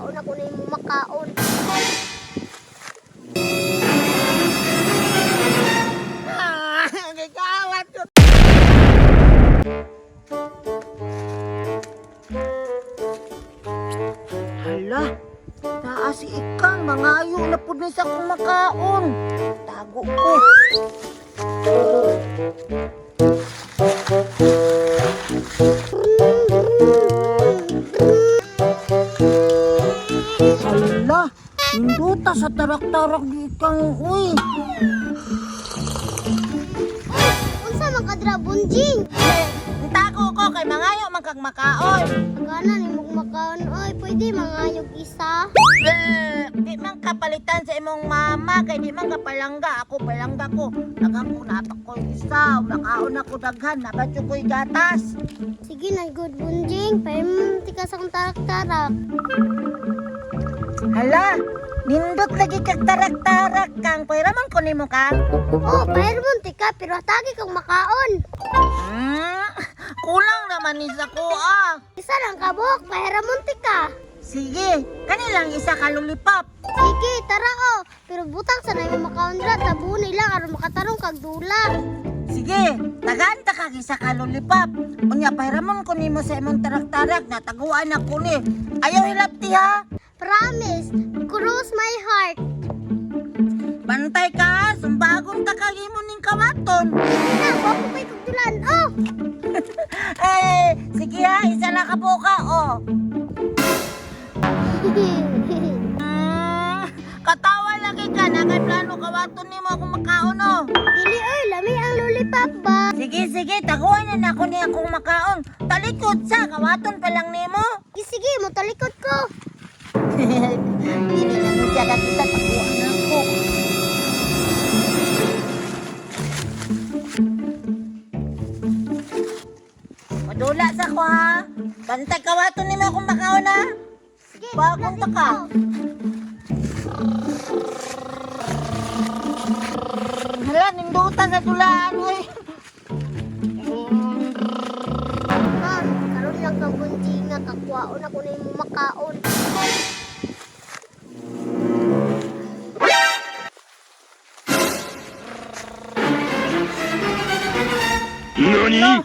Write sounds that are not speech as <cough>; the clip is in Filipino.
makaon ako na mo makaon. Ah, <laughs> gigawat ko. Hala, naa si Ikang, mangayo na po ni sa kumakaon. Tago ko. Hala, hinduta sa tarak-tarak ni Ikang, uy. Unsa man ka dra bunjing? Eh, tago ko kay mangayo man kag makaon. Agana ni mo makaon oy, pwede mangayog isa. Eh, di man kapalitan sa imong mama kay di man kapalangga ako palangga ko. Daghang ko natak ko isa, makaon ako daghan, nabadyo ko'y gatas. Sige na good bunjing, pahim tika sa kong tarak-tarak. Hala, nindot lagi kag tarak-tarak kang pwera man ko nimo ka. Oh, pahir mo tika pero hatagi kang makaon. Hmm, kulang naman ni sa ko ah. Isa lang kabok, pahira mo tika. Sige, kanilang isa ka lollipop. Sige, tara oh. Pero butang sa na mo makaon dra, tabuon nila aron makatarong kag dula. Sige, tagaan ta kag isa ka lollipop. Unya pahiramon ko nimo sa imong tarak-tarak na taguan ako ni. Ayaw hilapti ha. Promise, cross my heart. Bantay ka, sumbagong ta kag imo ning kawaton. Na, bako kay kag dulan. Oh, <laughs> Eh, sige ha, isa lang ka buka, oh. Mm, <laughs> katawa lagi ka na kay plano kawaton nimo ako makaon, oh. Dili oy, lami ang lollipop ba? Sige, sige, taguan na na ako ni akong makaon. Talikod sa, kawaton pa lang nimo. Sige, sige, mo talikod ko. <laughs> Dili na mo siya nakita, taguan na ako. Madula sa ko ha. Bantay kawaton nimo akong makaon ha. Sige, talikod taka. ko. Hala, nindutan sa dulaan, uy. Ah, karon lang kang bunjing nga kakwaon ako na mo makaon. 何？